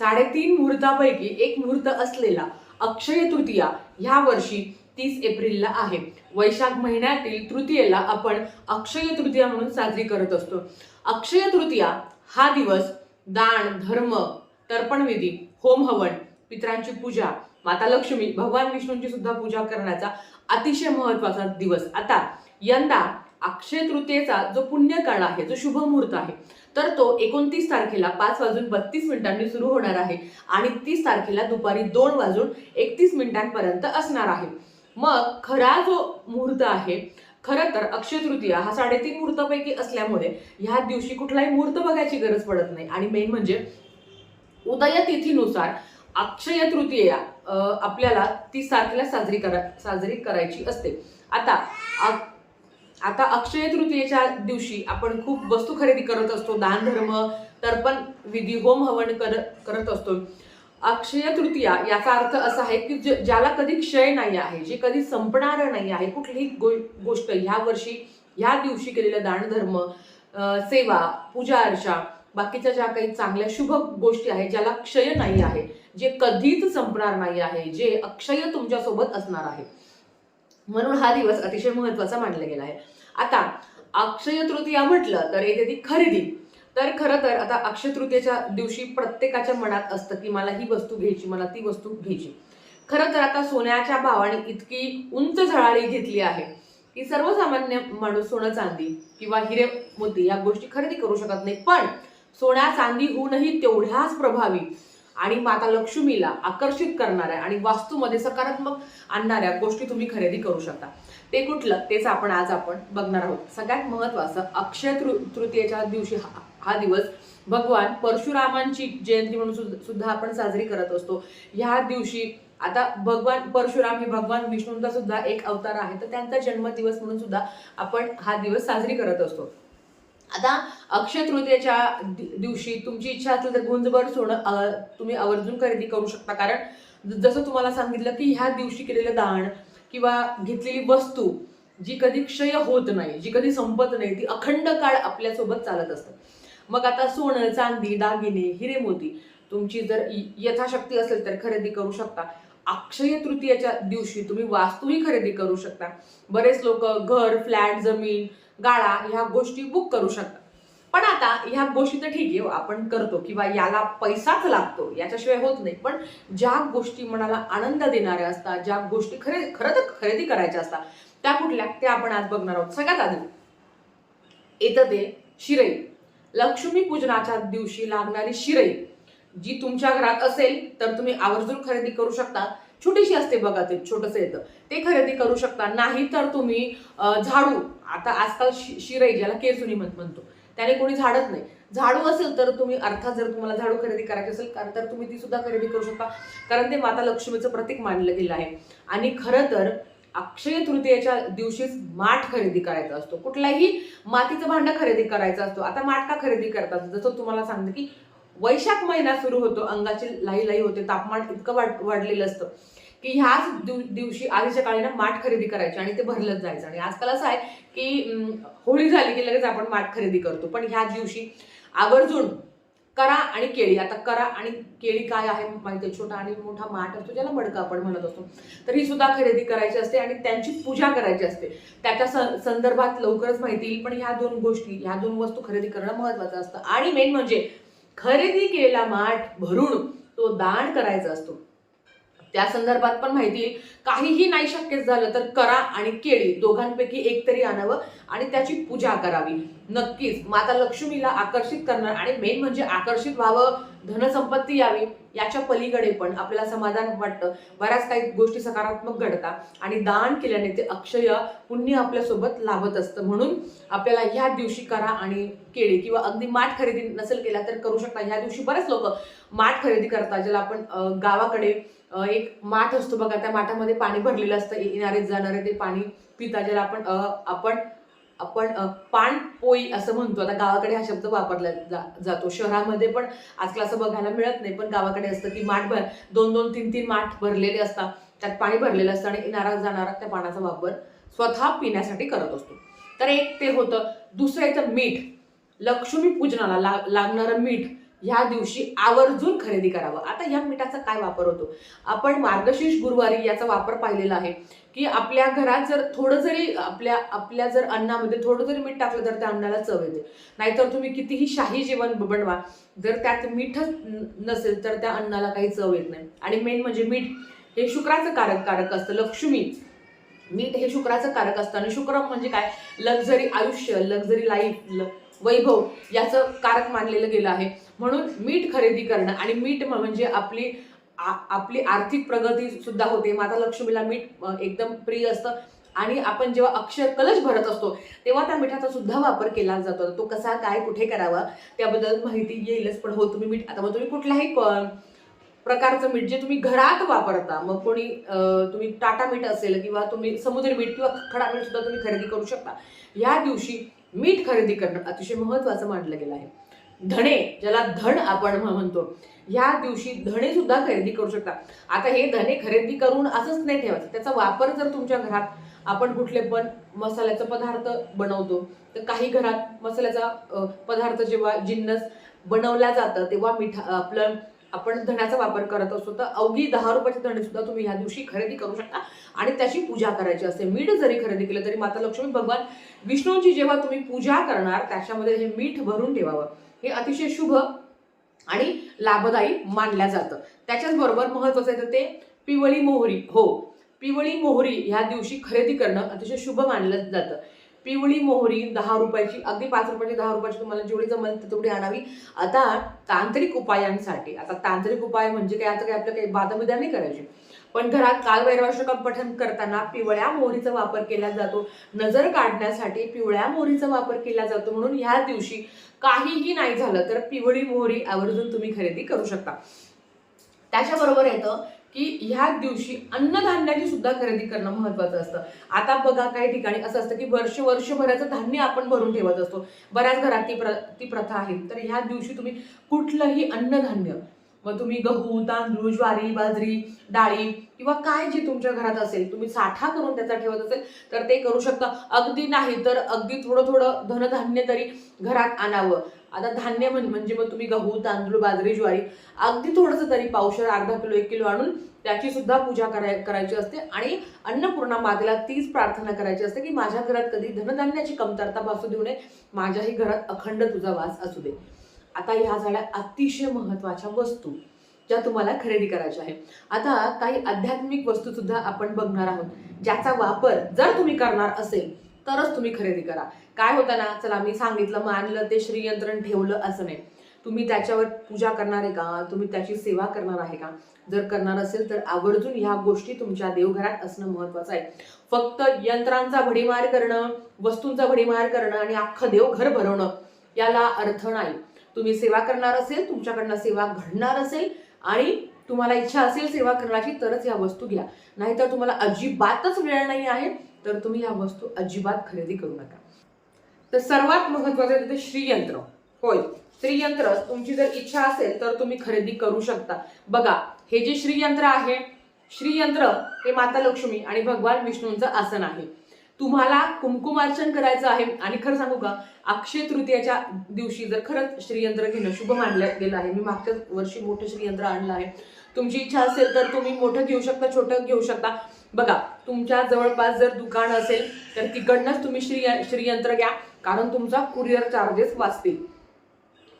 साडेतीन मुहूर्तापैकी एक मुहूर्त असलेला अक्षय तृतीया ह्या वर्षी तीस एप्रिलला आहे. वैशाख महिन्यातील तृतीयेला आपण अक्षय तृतीया म्हणून साजरी करत असतो. अक्षय तृतीया हा दिवस दान धर्म तर्पणविधी होम हवन पितरांची पूजा माता लक्ष्मी भगवान विष्णूंची सुद्धा पूजा करण्याचा अतिशय महत्त्वाचा दिवस. आता यंदा अक्षय तृतीयेचा जो पुण्यकाळ आहे जो शुभ मुहूर्त आहे तर तो एकोणतीस तारखेला पाच वाजून बत्तीस मिनिटांनी सुरू होणार आहे आणि तीस तारखेला दुपारी दोन वाजून एकतीस मिनिटांपर्यंत असणार आहे. मग खरा जो मुहूर्त आहे खरं तर अक्षय तृतीया हा साडेतीन मुहूर्तापैकी असल्यामुळे ह्या दिवशी कुठलाही मुहूर्त बघायची गरज पडत नाही. आणि मेन म्हणजे उदय तिथीनुसार अक्षय तृतीया आपल्याला तीस तारखेला साजरी करा साजरी करायची असते. आता आता अक्षय तृतीयेच्या दिवशी आपण खूप वस्तू खरेदी करत असतो दान धर्म तर्पण विधी होम हवन कर करत असतो. अक्षय तृतीया याचा अर्थ असा आहे की ज- ज्याला कधी क्षय नाही आहे जे कधी संपणार नाही आहे कुठलीही गो गोष्ट ह्या वर्षी ह्या दिवशी केलेलं दान धर्म सेवा पूजा अर्चा बाकीच्या ज्या काही चांगल्या शुभ गोष्टी आहेत ज्याला क्षय नाही आहे जे कधीच संपणार नाही आहे जे अक्षय तुमच्यासोबत असणार आहे. म्हणून हा दिवस अतिशय महत्त्वाचा मानला गेला आहे. आता अक्षय तृतीया म्हटलं तर येते ती खरेदी. तर खरं तर आता अक्षय तृतीयेच्या दिवशी प्रत्येकाच्या मनात असतं की मला ही वस्तू घ्यायची मला ती वस्तू घ्यायची. खरं तर आता सोन्याच्या भावाने इतकी उंच झळाळी घेतली आहे की सर्वसामान्य माणूस सोनं चांदी किंवा हिरे मोती या गोष्टी खरेदी करू शकत नाही. पण सोन्या चांदी होऊनही तेवढ्याच प्रभावी आणि माता लक्ष्मीला आकर्षित करणाऱ्या आणि वास्तूमध्ये सकारात्मक आणणाऱ्या गोष्टी तुम्ही खरेदी करू शकता. ते कुठलं? तेच आपण आज आपण बघणार आहोत. सगळ्यात महत्वाचं अक्षय तृ तृतीयेच्या दिवशी हा हा दिवस भगवान परशुरामांची जयंती म्हणून सुद्धा आपण साजरी करत असतो. ह्या दिवशी आता भगवान परशुराम हे भगवान विष्णूंचा सुद्धा एक अवतार आहे. तर त्यांचा जन्मदिवस म्हणून सुद्धा आपण हा दिवस साजरी करत असतो. आता अक्षय तृतीयेच्या दिवशी तुमची इच्छा असेल तर गुंजभर सोनं तुम्ही आवर्जून खरेदी करू शकता. कारण जसं तुम्हाला सांगितलं की ह्या दिवशी केलेलं दान किंवा घेतलेली वस्तू जी कधी क्षय होत नाही जी कधी संपत नाही ती अखंड काळ आपल्यासोबत चालत असतं. मग आता सोनं चांदी दागिने हिरे मोती तुमची जर यथाशक्ती असेल तर खरेदी करू शकता. अक्षय तृतीयेच्या दिवशी तुम्ही वास्तूही खरेदी करू शकता. बरेच लोक घर फ्लॅट जमीन गाळा ह्या गोष्टी बुक करू शकता. पण आता ह्या गोष्टी तर ठीक आहे आपण करतो किंवा याला पैसाच लागतो याच्याशिवाय होत नाही. पण ज्या गोष्टी मनाला आनंद देणाऱ्या असतात ज्या गोष्टी खरे खरं तर खरेदी करायच्या असतात त्या कुठल्या? त्या आपण आज बघणार आहोत. सगळ्यात आधी येतं ते शिरई. लक्ष्मी पूजनाच्या दिवशी लागणारी शिरई जी तुमच्या घरात असेल तर तुम्ही आवर्जून खरेदी करू शकता. छोटीशी असते बघा ते छोटंसं येतं. ते खरेदी करू शकता. नाही तर तुम्ही झाडू आता आजकाल शि- शिरई ज्याला केसुनी मत म्हणतो त्याने कोणी झाडत नाही. झाडू असेल तर तुम्ही अर्थात जर तुम्हाला झाडू खरेदी करायची असेल कारण तर तुम्ही ती सुद्धा खरेदी करू शकता. कारण ते माता लक्ष्मीचं प्रतीक मानलं गेलं आहे. आणि खरं तर अक्षय तृतीयेच्या दिवशीच माठ खरेदी करायचा असतो. कुठलाही मातीचं भांडं खरेदी करायचं असतो. आता माठ का खरेदी करतात? जसं तुम्हाला सांगते की वैशाख महिना सुरू होतो. अंगाची लाही लाही होते. तापमान इतकं वाढ वाढलेलं असतं. की ह्याच दिवशी आधीच्या काळी ना माठ खरेदी करायची आणि ते भरलंच जायचं. आणि आजकाल असं आहे की होळी झाली की लगेच आपण माठ खरेदी करतो. पण ह्या दिवशी आवर्जून करा आणि केळी. आता करा आणि केळी काय आहे माहिती आहे? छोटा आणि मोठा माठ असतो ज्याला मडका आपण म्हणत असतो. तर ही सुद्धा खरेदी करायची असते आणि त्यांची पूजा करायची असते. त्याच्या संदर्भात लवकरच माहिती येईल. पण ह्या दोन गोष्टी ह्या दोन वस्तू खरेदी करणं महत्वाचं असतं. आणि मेन म्हणजे खरेदी केलेला माठ भरून तो दान करायचा असतो. त्या संदर्भात पण माहिती काहीही नाही शक्य झालं तर करा आणि केळी. दोघांपैकी एक तरी आणावं आणि त्याची पूजा करावी. नक्कीच माता लक्ष्मीला आकर्षित करणार आणि मेन म्हणजे आकर्षित व्हावं धनसंपत्ती यावी याच्या पलीकडे पण आपल्याला समाधान वाटतं. बऱ्याच काही गोष्टी सकारात्मक घडतात आणि दान केल्याने ते अक्षय पुण्य आपल्यासोबत लाभत असतं. म्हणून आपल्याला ह्या दिवशी करा आणि केळी किंवा अगदी माठ खरेदी नसेल केला तर करू शकता. ह्या दिवशी बरेच लोक माठ खरेदी करतात ज्याला आपण गावाकडे एक माठ असतो बघा त्या माठामध्ये पाणी भरलेलं असतं. येणारे जाणारे ते पाणी पिता ज्याला आपण आपण आपण पान पोई असं म्हणतो. आता गावाकडे हा शब्द वापरला जा- जातो. शहरामध्ये पण आजकाल असं बघायला मिळत नाही पण गावाकडे असतं की माठ भर दोन दोन तीन तीन माठ भरलेले असतात. त्यात पाणी भरलेलं असतं आणि येणारा जाणारा त्या पाण्याचा वापर स्वतः पिण्यासाठी करत असतो. तर एक ते होतं. दुसरं येतं मीठ. लक्ष्मी पूजनाला लागणारं मीठ. ह्या दिवशी आवर्जून खरेदी करावं. आता या मिठाचा काय वापर होतो? आपण मार्गशीर्ष गुरुवारी याचा वापर पाहिलेला आहे की आपल्या घरात जर थोडं जरी आपल्या आपल्या जर अन्नामध्ये थोडं जरी मीठ टाकलं तर त्या अन्नाला चव येते. नाहीतर तुम्ही कितीही शाही जेवण बनवा जर त्यात मीठच नसेल तर त्या अन्नाला काही चव येत नाही. आणि मेन म्हणजे मीठ हे शुक्राचं कारक कारक असतं. लक्ष्मी मीठ हे शुक्राचं कारक असतं. आणि शुक्र म्हणजे काय? लक्झरी आयुष्य लक्झरी लाईफ वैभव याचं कारक मानलेलं गेलं आहे. म्हणून मीठ खरेदी करणं आणि मीठ म- म्हणजे आपली आ- आपली आर्थिक प्रगती सुद्धा होते. माता लक्ष्मीला मीठ एकदम प्रिय असतं. आणि आपण जेव्हा अक्षर कलश भरत असतो तेव्हा त्या मिठाचा सुद्धा वापर केला जातो. तो कसा काय कुठे करावा त्याबद्दल माहिती येईलच. पण हो तुम्ही मीठ आता मग तुम्ही कुठल्याही प्रकारचं मीठ जे तुम्ही घरात वापरता मग कोणी तुम्ही टाटा मीठ असेल किंवा तुम्ही समुद्री मीठ किंवा खडा मीठ सुद्धा तुम्ही खरेदी करू शकता. या दिवशी मीठ खरेदी करणं अतिशय महत्वाचं मानलं गेलं आहे. धणे ज्याला धण आपण म्हणतो ह्या दिवशी धणे सुद्धा खरेदी करू शकता. आता हे धणे खरेदी करून असंच नाही ठेवायचं. त्याचा वापर जर तुमच्या घरात आपण कुठले पण मसाल्याचा पदार्थ बनवतो तर काही घरात मसाल्याचा पदार्थ जेव्हा जिन्नस बनवला जातं तेव्हा मिठा आपलं आपण धण्याचा वापर करत असतो तर अवघी दहा रुपयाचे धणे सुद्धा तुम्ही या दिवशी खरेदी करू शकता आणि त्याची पूजा करायची असते. मीठ जरी खरेदी केलं तरी माता लक्ष्मी भगवान विष्णूंची जेव्हा तुम्ही पूजा करणार त्याच्यामध्ये हे मीठ भरून ठेवावं. हे अतिशय शुभ आणि लाभदायी मानल्या जातं. त्याच्याच बरोबर महत्वाचं आहे तर ते पिवळी मोहरी. हो पिवळी मोहरी ह्या दिवशी खरेदी करणं अतिशय शुभ मानलं जातं. पिवळी मोहरी दहा रुपयाची अगदी पाच रुपयाची दहा रुपयाची तुम्हाला जेवढी जमेल तेवढी आणावी. आता तांत्रिक उपायांसाठी आता तांत्रिक उपाय म्हणजे काय? आता काय आपलं काही बादाबिदा नाही करायची. पण घरात कालभैरवाष्टकम पठन करताना पिवळ्या मोहरीचा वापर केला जातो. नजर काढण्यासाठी पिवळ्या मोहरीचा वापर केला जातो म्हणून ह्या दिवशी काहीही नाही झालं तर पिवळी मोहरी आवर्जून तुम्ही खरेदी करू शकता. त्याच्याबरोबर येतं की ह्या दिवशी अन्नधान्याची सुद्धा खरेदी करणं महत्वाचं असतं. आता बघा काही ठिकाणी असं असतं की वर्ष वर्षभराचं धान्य आपण भरून ठेवत असतो. बऱ्याच घरात ती प्र ती प्रथा आहे. तर ह्या दिवशी तुम्ही कुठलंही अन्नधान्य मग तुम्ही गहू तांदूळ ज्वारी बाजरी डाळी किंवा काय जे तुमच्या घरात असेल तुम्ही साठा करून त्याचा ठेवत असेल तर ते करू शकता. अगदी नाही तर अगदी थोडं थोडं धनधान्य तरी घरात आणावं. आता धान्य म्हण- म्हणजे मग तुम्ही गहू तांदूळ बाजरी ज्वारी अगदी थोडंसं तरी पावशर अर्धा किलो एक किलो आणून त्याची सुद्धा पूजा कराय करायची असते. आणि अन्नपूर्णा मातेला तीच प्रार्थना करायची असते की माझ्या घरात कधी धनधान्याची कमतरता भासू देऊ नये. माझ्याही घरात अखंड तुझा वास असू दे. आता ह्या झाल्या अतिशय महत्त्वाच्या वस्तू ज्या तुम्हाला खरेदी करायच्या आहे आता काही आध्यात्मिक वस्तू सुद्धा आपण बघणार आहोत. ज्याचा वापर जर तुम्ही करणार असेल तरच तुम्ही खरेदी करा. काय होतं ना चला मी सांगितलं मानलं ते श्रीयंत्रण ठेवलं असं नाही. तुम्ही त्याच्यावर पूजा करणार आहे का? तुम्ही त्याची सेवा करणार आहे का? जर करणार असेल तर आवर्जून ह्या गोष्टी तुमच्या देवघरात असणं महत्वाचं आहे. फक्त यंत्रांचा भडीमार करणं वस्तूंचा भडीमार करणं आणि अख्खं देवघर भरवणं याला अर्थ नाही. तुम्ही सेवा करणार असेल तुमच्याकडनं सेवा घडणार असेल आणि तुम्हाला इच्छा असेल सेवा करण्याची तरच या वस्तू घ्या. नाहीतर तुम्हाला अजिबातच वेळ नाही आहे. तर तुम्ही या वस्तू अजिबात खरेदी करू नका. तर सर्वात महत्वाचं तिथे श्रीयंत्र. होय श्रीयंत्र तुमची जर इच्छा असेल तर तुम्ही खरेदी करू शकता. बघा हे जे श्रीयंत्र आहे श्रीयंत्र हे माता लक्ष्मी आणि भगवान विष्णूंचं आसन आहे. तुम्हाला कुंकुमार्चन करायचं आहे आणि खरं सांगू का अक्षय तृतीयाच्या दिवशी जर खरंच श्रीयंत्र घेणं शुभ मानलं गेलं आहे मी मागच्या वर्षी मोठं श्रीयंत्र आणलं आहे. तुमची इच्छा असेल तर तुम्ही मोठं घेऊ शकता छोटं घेऊ शकता. बघा तुमच्या जवळपास जर दुकान असेल तर तिकडनंच तुम्ही श्री श्रीयंत्र घ्या कारण तुमचा कुरिअर चार्जेस वाचतील.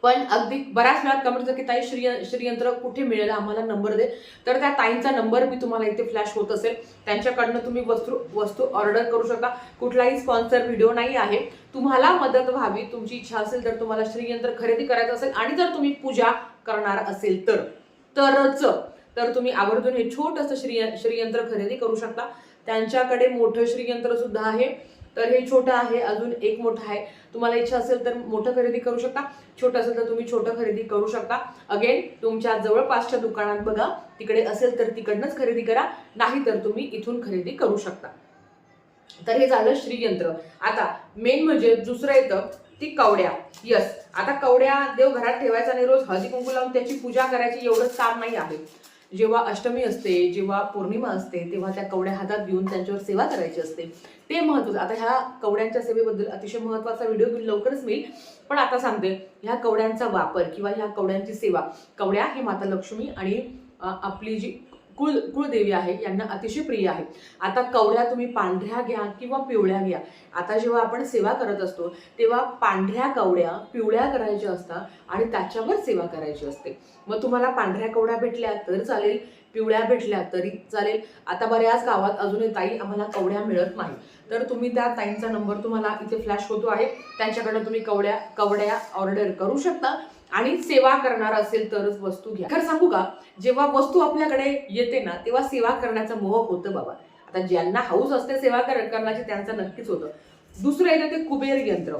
पण अगदी बऱ्याच वेळा कमेंट की ताई श्री श्रीयंत्र कुठे मिळेल? आम्हाला नंबर दे. तर त्या ताईंचा नंबर मी तुम्हाला इथे फ्लॅश होत असेल. त्यांच्याकडनं तुम्ही वस्तू वस्तू ऑर्डर करू शकता. कुठलाही स्पॉन्सर व्हिडिओ नाही आहे. तुम्हाला मदत व्हावी तुमची इच्छा असेल तर तुम्हाला श्रीयंत्र खरेदी करायचं असेल आणि जर तुम्ही पूजा करणार असेल तर तरच तर तुम्ही आवर्जून हे छोटंसं श्री श्रीयंत्र खरेदी करू शकता. त्यांच्याकडे मोठं श्रीयंत्र सुद्धा आहे. तर हे छोटं आहे अजून एक मोठं आहे. तुम्हाला इच्छा असेल तर मोठं खरेदी करू शकता. छोटं असेल तर तुम्ही छोटं खरेदी करू शकता. अगेन तुमच्या जवळपासच्या दुकानात बघा. तिकडे असेल तर तिकडनंच खरेदी करा. नाही तर तुम्ही इथून खरेदी करू शकता. तर हे झालं श्रीयंत्र. आता मेन म्हणजे दुसरं येतं ती कवड्या. यस आता कवड्या देव घरात ठेवायचा आणि रोज. हळदी कुंकू लावून त्याची पूजा करायची एवढंच काम नाही आहे. जेव्हा अष्टमी असते जेव्हा पौर्णिमा असते तेव्हा त्या कवड्या हातात घेऊन त्यांच्यावर सेवा करायची असते. ते महत्वाचं आता ह्या कवड्यांच्या सेवेबद्दल अतिशय महत्त्वाचा व्हिडिओ लवकरच मिळेल. पण आता सांगते ह्या कवड्यांचा वापर किंवा ह्या कवड्यांची सेवा कवड्या हे माता लक्ष्मी आणि आपली जी कुळ कुळदेवी आहे यांना अतिशय प्रिय आहे. आता कवड्या तुम्ही पांढऱ्या घ्या किंवा पिवळ्या घ्या. आता जेव्हा आपण सेवा करत असतो तेव्हा पांढऱ्या कवड्या पिवळ्या करायच्या असतात आणि त्याच्यावर सेवा करायची असते. मग तुम्हाला पांढऱ्या कवड्या भेटल्या तर चालेल पिवळ्या भेटल्या तरी चालेल. आता बऱ्याच गावात अजूनही ताई आम्हाला कवड्या मिळत नाही तर तुम्ही त्या ताईंचा नंबर तुम्हाला इथे फ्लॅश होतो आहे. त्यांच्याकडनं तुम्ही कवड्या कवड्या ऑर्डर करू शकता. आणि सेवा करणार असेल तरच वस्तू घ्या. खरं सांगू का? जेव्हा वस्तू आपल्याकडे येते ना तेव्हा सेवा करण्याचं मोह होतं बाबा. आता ज्यांना हाऊस असते सेवा कर- करण्याची त्यांचं नक्कीच होतं. दुसरं येतं ते कुबेर यंत्र.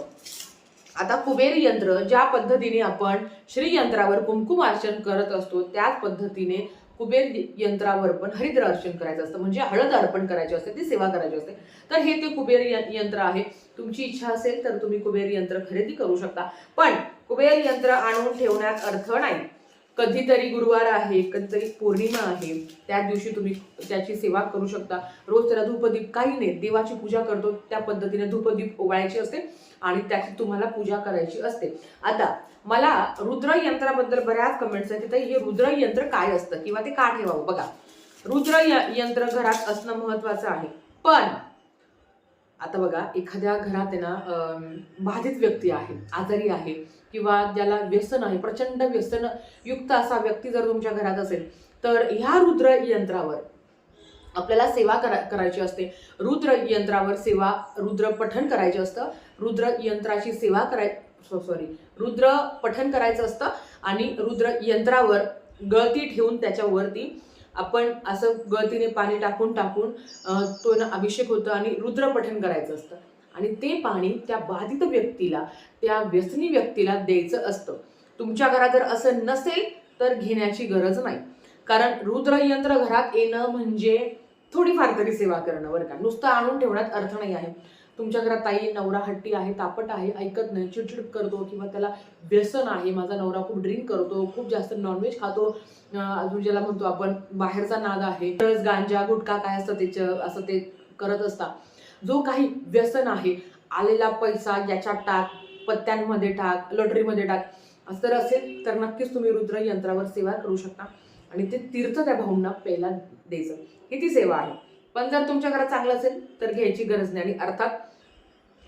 आता कुबेर यंत्र ज्या पद्धतीने आपण श्रीयंत्रावर कुमकुम अर्चन करत असतो त्याच पद्धतीने कुबेर यंत्रावर पण हरिद्र अर्चन करायचं असतं. म्हणजे हळद अर्पण करायची असते ती सेवा करायची असते. तर हे ते कुबेर यंत्र आहे. तुमची इच्छा असेल तर तुम्ही कुबेर यंत्र खरेदी करू शकता. पण कुबेर यंत्र आणून ठेवण्यात अर्थ नाही. कधीतरी गुरुवार आहे कधीतरी पौर्णिमा आहे. त्या दिवशी तुम्ही त्याची सेवा करू शकता. रोज त्याला धूपदीप काही नाही. देवाची पूजा करतो त्या पद्धतीने धूपदीप ओवाळायची असते आणि त्याची तुम्हाला पूजा करायची असते. आता मला रुद्र यंत्राबद्दल बऱ्याच कमेंट्स आहेत. तिथे हे रुद्र यंत्र काय असतं किंवा ते का ठेवावं? बघा रुद्र य- यंत्र घरात असणं महत्वाचं आहे. पण आता बघा एखाद्या घरात आहे ना बाधित व्यक्ती आहे आजारी आहे किंवा ज्याला व्यसन आहे प्रचंड व्यसन युक्त असा व्यक्ती जर तुमच्या घरात असेल तर ह्या रुद्र यंत्रावर आपल्याला सेवा करा करायची असते. रुद्र यंत्रावर सेवा रुद्र पठण करायचे असतं. रुद्र यंत्राची सेवा कराय सॉरी रुद्र पठण करायचं असतं आणि रुद्र यंत्रावर गळती ठेवून त्याच्यावरती आपण असं गळतीने पाणी टाकून टाकून तो ना अभिषेक होतं आणि रुद्रपठन करायचं असतं. आणि ते पाणी त्या बाधित व्यक्तीला त्या व्यसनी व्यक्तीला द्यायचं असतं. तुमच्या घरात जर असं नसेल तर घेण्याची गरज नाही. कारण रुद्र यंत्र घरात येणं म्हणजे थोडीफार तरी सेवा करणं बरं का? नुसतं आणून ठेवण्यात अर्थ नाही आहे. तुमच्या घरात ताई नवरा हट्टी आहे तापट आहे ऐकत नाही चिडचिड करतो किंवा त्याला व्यसन आहे माझा नवरा खूप ड्रिंक करतो खूप जास्त नॉनव्हेज खातो. अजून ज्याला म्हणतो आपण बाहेरचा नाद आहे रस गांजा गुटखा काय असतं त्याचं असं ते करत असतात जो काही व्यसन आहे आलेला पैसा याच्यात टाक पत्त्यांमध्ये टाक लॉटरीमध्ये टाक असं जर असेल तर नक्कीच तुम्ही रुद्र यंत्रावर सेवा करू शकता. आणि ते तीर्थ त्या भाऊंना प्यायला द्यायचं. ही ती सेवा आहे. पण जर तुमच्या घरात चांगलं असेल तर घ्यायची गरज नाही. आणि अर्थात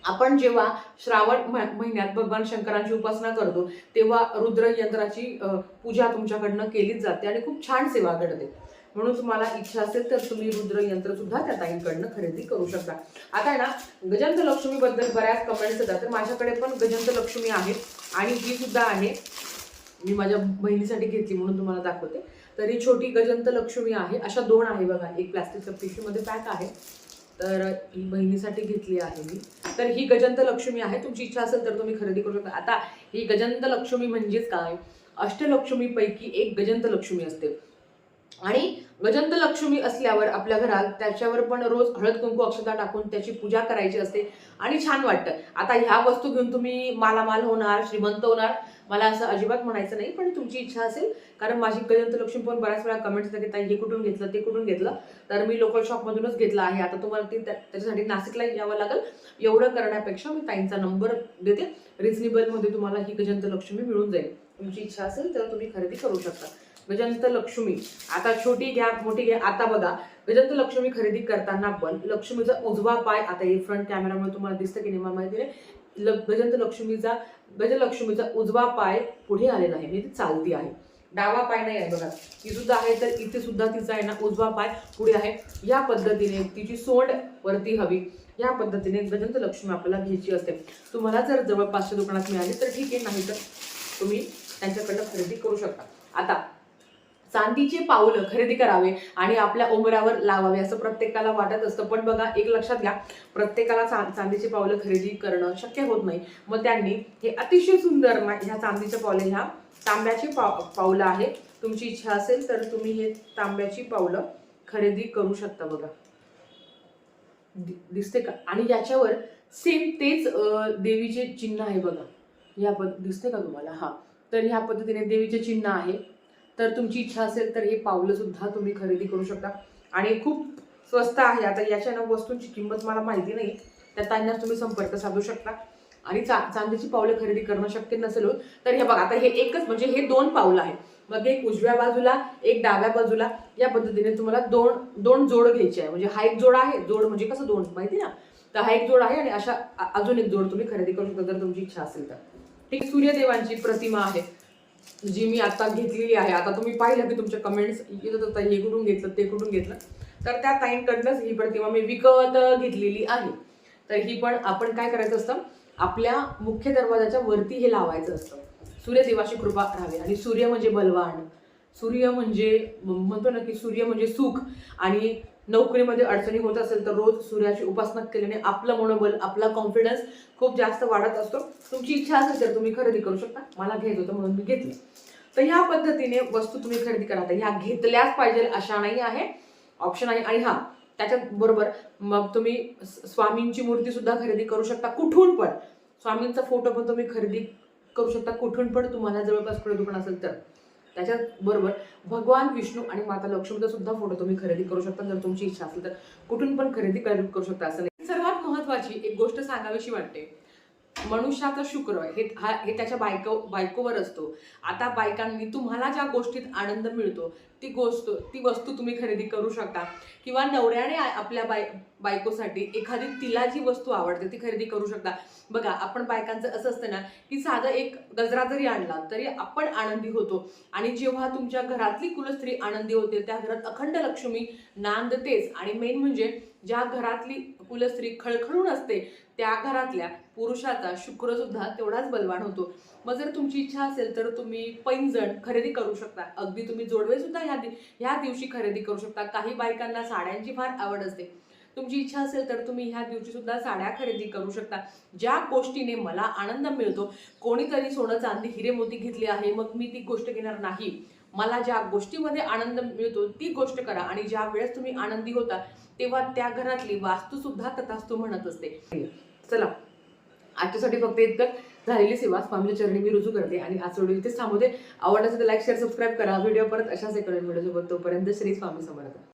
आपण जेव्हा श्रावण म- महिन्यात भगवान शंकरांची उपासना करतो तेव्हा रुद्र यंत्राची पूजा तुमच्याकडनं केलीच जाते आणि खूप छान सेवा घडते. म्हणून तुम्हाला इच्छा असेल तर तुम्ही रुद्र यंत्र सुद्धा त्या ताईंकडनं खरेदी करू शकता. आता आहे ना गजंत लक्ष्मीबद्दल बऱ्याच कमेंट्स येतात तर माझ्याकडे पण गजंत लक्ष्मी आहे आणि ही सुद्धा आहे. मी माझ्या बहिणीसाठी घेतली म्हणून तुम्हाला दाखवते. तर ही छोटी गजंत लक्ष्मी आहे अशा दोन आहे बघा. एक प्लास्टिकच्या पिशवीमध्ये पॅक आहे. तर ही बहिणीसाठी घेतली आहे मी. तर ही गजंत लक्ष्मी आहे. तुमची इच्छा असेल तर तुम्ही खरेदी करू शकता. आता ही गजंत लक्ष्मी म्हणजेच काय? अष्टलक्ष्मीपैकी एक गजंत लक्ष्मी असते. आणि गजंत लक्ष्मी असल्यावर आपल्या घरात त्याच्यावर पण रोज हळद कुंकू अक्षता टाकून त्याची पूजा करायची असते. आणि छान वाटतं. आता ह्या वस्तू घेऊन तुम्ही मालामाल होणार श्रीमंत होणार. मला असं अजिबात म्हणायचं नाही पण तुमची इच्छा असेल कारण माझी गजंत लक्ष्मी पण बऱ्याच वेळा कमेंट्स येतात हे कुठून घेतलं ते कुठून घेतलं? तर मी लोकल शॉपमधूनच घेतलं आहे. आता तुम्हाला ते त्याच्यासाठी नाशिकला यावं लागेल. एवढं करण्यापेक्षा मी ताईंचा नंबर देते. रिझनेबलमध्ये तुम्हाला ही गजंत लक्ष्मी मिळून जाईल. तुमची इच्छा असेल तर तुम्ही खरेदी करू शकता. गजंत लक्ष्मी. आता छोटी घ्या मोठी घ्या आता बघा गजंत लक्ष्मी खरेदी करताना पण लक्ष्मीचा उजवा पाय आता हे फ्रंट कॅमेरामुळे तुम्हाला दिसतं की नाही मला माहिती ल- गजंत लक्ष्मीचा गजलक्ष्मीचा उजवा पाय पुढे आलेला आहे. म्हणजे ती चालती आहे. डावा पाय नाही आहे बघा. ती सुद्धा आहे तर इथे सुद्धा तिचा आहे ना उजवा पाय पुढे आहे. या पद्धतीने तिची सोंड वरती हवी. या पद्धतीने गजंत लक्ष्मी आपल्याला घ्यायची असते. तुम्हाला जर जवळपासच्या दुकानात मिळाली तर ठीक आहे नाही तर तुम्ही त्यांच्याकडनं खरेदी करू शकता. आता चांदीचे पावलं खरेदी करावे आणि आपल्या उमरावर लावावे असं प्रत्येकाला वाटत असतं. पण बघा एक लक्षात घ्या प्रत्येकाला चा चांदीचे पावलं खरेदी करणं शक्य होत नाही. मग त्यांनी हे अतिशय सुंदर ना ह्या चांदीच्या पावले ह्या तांब्याची पाव पावलं आहे तुमची इच्छा असेल तर तुम्ही हे तांब्याची पावलं खरेदी करू शकता बघा. दि- दिसते का? आणि याच्यावर सेम तेच देवीचे चिन्ह आहे बघा. या पद दिसते का तुम्हाला? हा. तर ह्या पद्धतीने देवीचे चिन्ह आहे. तर तुमची इच्छा असेल तर हे पावलं सुद्धा तुम्ही खरेदी करू शकता. आणि खूप स्वस्त आहे. आता याच्या ना वस्तूंची किंमत मला माहिती नाही. त्या ताईंना तुम्ही संपर्क साधू शकता. आणि चा चांदीची पावलं खरेदी करणं शक्य नसेल तर हे बघा आता हे एकच म्हणजे हे दोन पावलं आहे मग एक उजव्या बाजूला एक डाव्या बाजूला या पद्धतीने तुम्हाला दोन दोन जोड घ्यायचे आहे. म्हणजे हा एक जोड आहे. जोड म्हणजे कसं दोन? माहिती ना? तर हा एक जोड आहे आणि अशा अजून एक जोड तुम्ही खरेदी करू शकता जर तुमची इच्छा असेल तर. ठीक सूर्यदेवांची प्रतिमा आहे. जी मी आता घेतलेली आहे. आता तुम्ही पाहिलं की तुमच्या कमेंट्स येत होता हे कुठून घेतलं ते कुठून घेतलं? तर त्या ताईंकडनंच ही प्रतिमा मी विकत घेतलेली आहे. तर ही पण आपण काय करायचं असतं? आपल्या मुख्य दरवाजाच्या वरती हे लावायचं असतं. सूर्यदेवाची कृपा राहावी आणि सूर्य म्हणजे बलवान. सूर्य म्हणजे म्हणतो ना की सूर्य म्हणजे सुख. आणि नोकरीमध्ये अडचणी होत असेल तर रोज सूर्याची उपासना केल्याने आपलं मनोबल आपला कॉन्फिडन्स खूप जास्त वाढत असतो. तुमची इच्छा असेल तर तुम्ही खरेदी करू शकता. मला घ्यायचं होतं म्हणून मी घेतली. तर ह्या पद्धतीने वस्तू तुम्ही खरेदी करा. ह्या घेतल्याच पाहिजे अशा नाही आहे. ऑप्शन आहे. आणि हा त्याच्याबरोबर मग तुम्ही स्वामींची मूर्ती सुद्धा खरेदी करू शकता कुठून पण. स्वामींचा फोटो पण तुम्ही खरेदी करू शकता कुठून पण. तुम्हाला जवळपास कुठे दुकान असेल तर. त्याच्याबरोबर भगवान विष्णू आणि माता लक्ष्मीचा सुद्धा फोटो तुम्ही खरेदी करू शकता जर तुमची इच्छा असेल तर. कुठून पण खरेदी करू शकता असं नाही. सर्वात महत्वाची एक गोष्ट सांगावीशी वाटते. मनुष्याचा शुक्र हे हा हे त्याच्या बायको बायकोवर असतो. आता बायकांनी तुम्हाला ज्या गोष्टीत आनंद मिळतो ती गोष्ट ती वस्तू तुम्ही खरेदी करू शकता. किंवा नवऱ्याने आपल्या बाय बायकोसाठी एखादी तिला जी वस्तू आवडते ती खरेदी करू शकता. बघा आपण बायकांचं असं असतं ना की साधं एक गजरा जरी आणला तरी आपण आनंदी होतो. आणि जेव्हा तुमच्या घरातली कुलस्त्री आनंदी होते त्या घरात अखंड लक्ष्मी नांदतेच. आणि मेन म्हणजे ज्या घरातली कुलस्त्री खळखळून असते त्या घरातल्या पुरुषाचा शुक्र सुद्धा तेवढाच बलवान होतो. मग जर तुमची इच्छा असेल तर तुम्ही पैंजण खरेदी करू शकता. अगदी तुम्ही जोडवे सुद्धा ह्या दि- ह्या दिवशी खरेदी करू शकता. काही बायकांना साड्यांची फार आवड असते. तुमची इच्छा असेल तर तुम्ही ह्या दिवशी सुद्धा साड्या खरेदी करू शकता. ज्या गोष्टीने मला आनंद मिळतो कोणीतरी सोनं चांदी हिरे मोती घेतली आहे मग मी ती गोष्ट घेणार नाही. मला ज्या गोष्टीमध्ये आनंद मिळतो ती गोष्ट करा आणि ज्या वेळेस तुम्ही आनंदी होता तेव्हा त्या घरातली वास्तू सुद्धा तथास्तू म्हणत असते. चला. आजच्यासाठी फक्त इतकं झालेली सेवा स्वामी चरणी मी रुजू करते आणि आज व्हिडिओ इथेच थांबवते. आवडला असेल तर लाईक शेअर सबस्क्राईब करा. व्हिडिओ परत अशाच एका व्हिडिओ सोबत तोपर्यंत श्री स्वामी समर्थ.